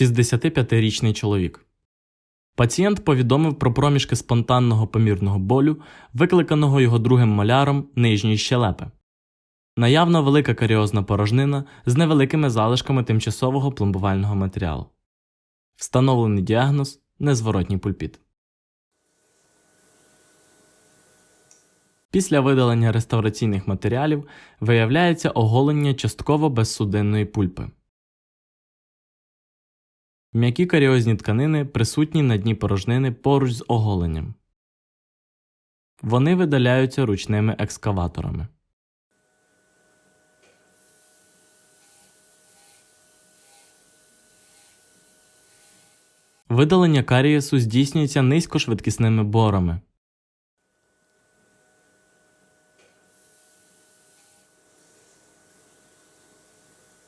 65-річний чоловік. Пацієнт повідомив про проміжки спонтанного помірного болю, викликаного його другим маляром нижньої щелепи. Наявна велика каріозна порожнина з невеликими залишками тимчасового пломбувального матеріалу. Встановлений діагноз незворотній пульпіт. Після видалення реставраційних матеріалів виявляється оголення частково безсудинної пульпи. М'які каріозні тканини присутні на дні порожнини поруч з оголенням. Вони видаляються ручними екскаваторами. Видалення карієсу здійснюється низькошвидкісними борами.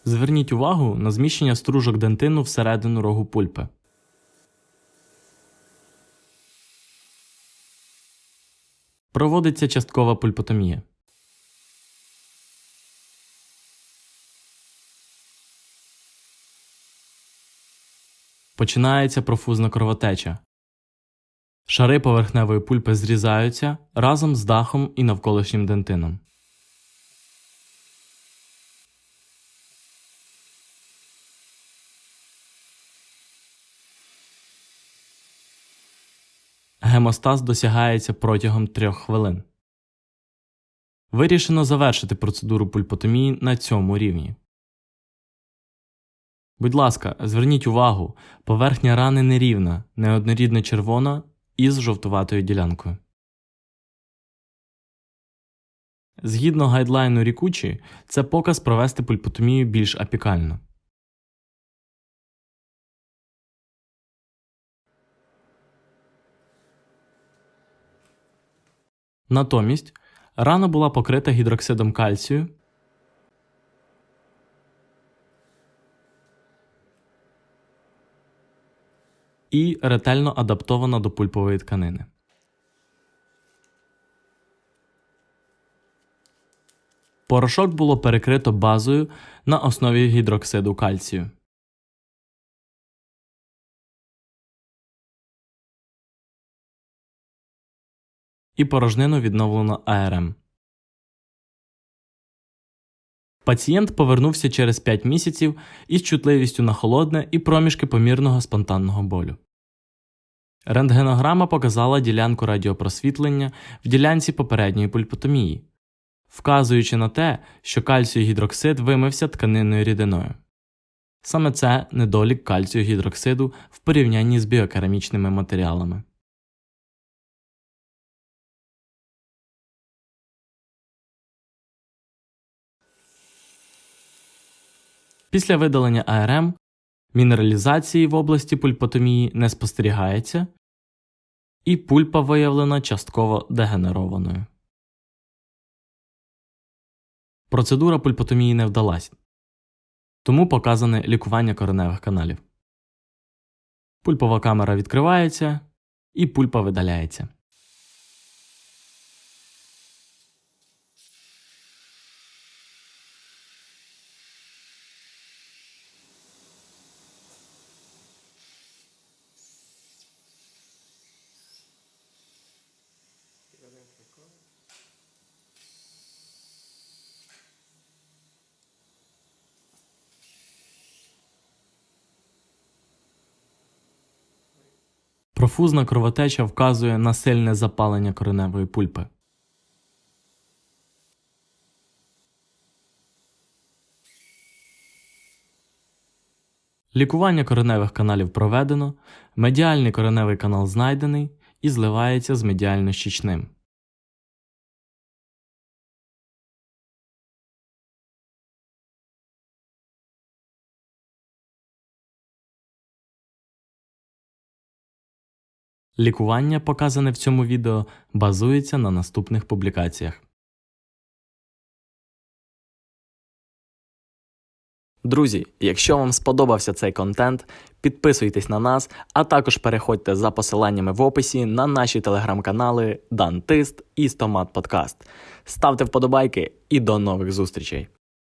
Зверніть увагу на зміщення стружок дентину всередину рогу пульпи. Проводиться часткова пульпотомія. Починається профузна кровотеча. Шари поверхневої пульпи зрізаються разом з дахом і навколишнім дентином. Гемостаз досягається протягом трьох хвилин. Вирішено завершити процедуру пульпотомії на цьому рівні. Будь ласка, зверніть увагу, поверхня рани нерівна, неоднорідно червона із жовтуватою ділянкою. Згідно гайдлайну Рікучі, це показ провести пульпотомію більш апікально. Натомість рана була покрита гідроксидом кальцію. І ретельно адаптована до пульпової тканини. Порошок було перекрито базою на основі гідроксиду кальцію. І порожнину відновлено АРМ. Пацієнт повернувся через 5 місяців із чутливістю на холодне і проміжки помірного спонтанного болю. Рентгенограма показала ділянку радіопросвітлення в ділянці попередньої пульпотомії, вказуючи на те, що кальцію гідроксид вимився тканинною рідиною. Саме це недолік кальцію гідроксиду в порівнянні з біокерамічними матеріалами. Після видалення АРМ мінералізації в області пульпотомії не спостерігається, і пульпа виявлена частково дегенерованою. Процедура пульпотомії не вдалась, тому показане лікування кореневих каналів. Пульпова камера відкривається і пульпа видаляється. Профузна кровотеча вказує на сильне запалення кореневої пульпи. Лікування кореневих каналів проведено, медіальний кореневий канал знайдений і зливається з медіально-щічним. Лікування, показане в цьому відео, базується на наступних публікаціях. Друзі, якщо вам сподобався цей контент, підписуйтесь на нас, а також переходьте за посиланнями в описі на наші телеграм-канали Дантист і Стомат Подкаст. Ставте вподобайки і до нових зустрічей!